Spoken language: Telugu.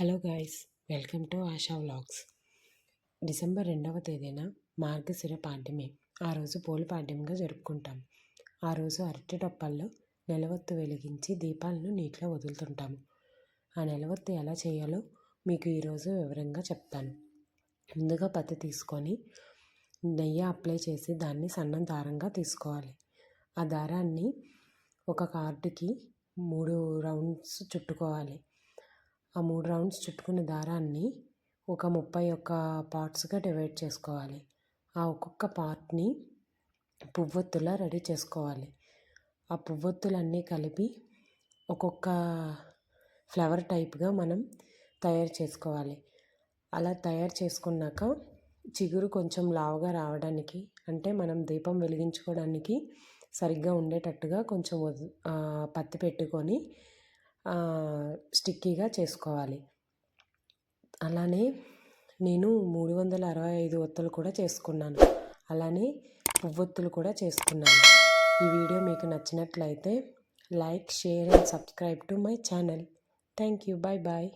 Hello guys welcome to Asha vlogs. December రెండవ తేదీన మార్గశిర పాడ్యమి ఆ రోజు పోలి పాడ్యంగా జరుపుకుంటాం. ఆ రోజు అరటి టొప్పల్లో నిలవత్తు వెలిగించి దీపాలను నీటిలో వదులుతుంటాము ఆ నిలవత్తు ఎలా చేయాలో మీకు ఈరోజు వివరంగా చెప్తాను. ముందుగా పత్తి తీసుకొని నెయ్యి అప్లై చేసి దాన్ని సన్నం దారంగా తీసుకోవాలి. ఆ దారాన్ని ఒక కార్డుకి మూడు రౌండ్స్ చుట్టుకోవాలి. ఆ మూడు రౌండ్స్ చుట్టుకున్న దారాన్ని ఒక ముప్పై ఒక్క పార్ట్స్గా డివైడ్ చేసుకోవాలి. ఆ ఒక్కొక్క పార్ట్ని పువ్వొత్తులా రెడీ చేసుకోవాలి. ఆ పువ్వొత్తులన్నీ కలిపి ఒక్కొక్క ఫ్లవర్ టైప్గా మనం తయారు చేసుకోవాలి. అలా తయారు చేసుకున్నాక చిగురు కొంచెం లావుగా రావడానికి అంటే మనం దీపం వెలిగించుకోవడానికి సరిగ్గా ఉండేటట్టుగా కొంచెం పత్తి పెట్టుకొని స్టిక్కీగా చేసుకోవాలి. అలానే నేను మూడు వందల అరవై ఐదు ఒత్తులు కూడా చేసుకున్నాను. అలానే పువ్వొత్తులు కూడా చేసుకున్నాను. ఈ వీడియో మీకు నచ్చినట్లయితే like share and subscribe to my channel. Thank you. Bye bye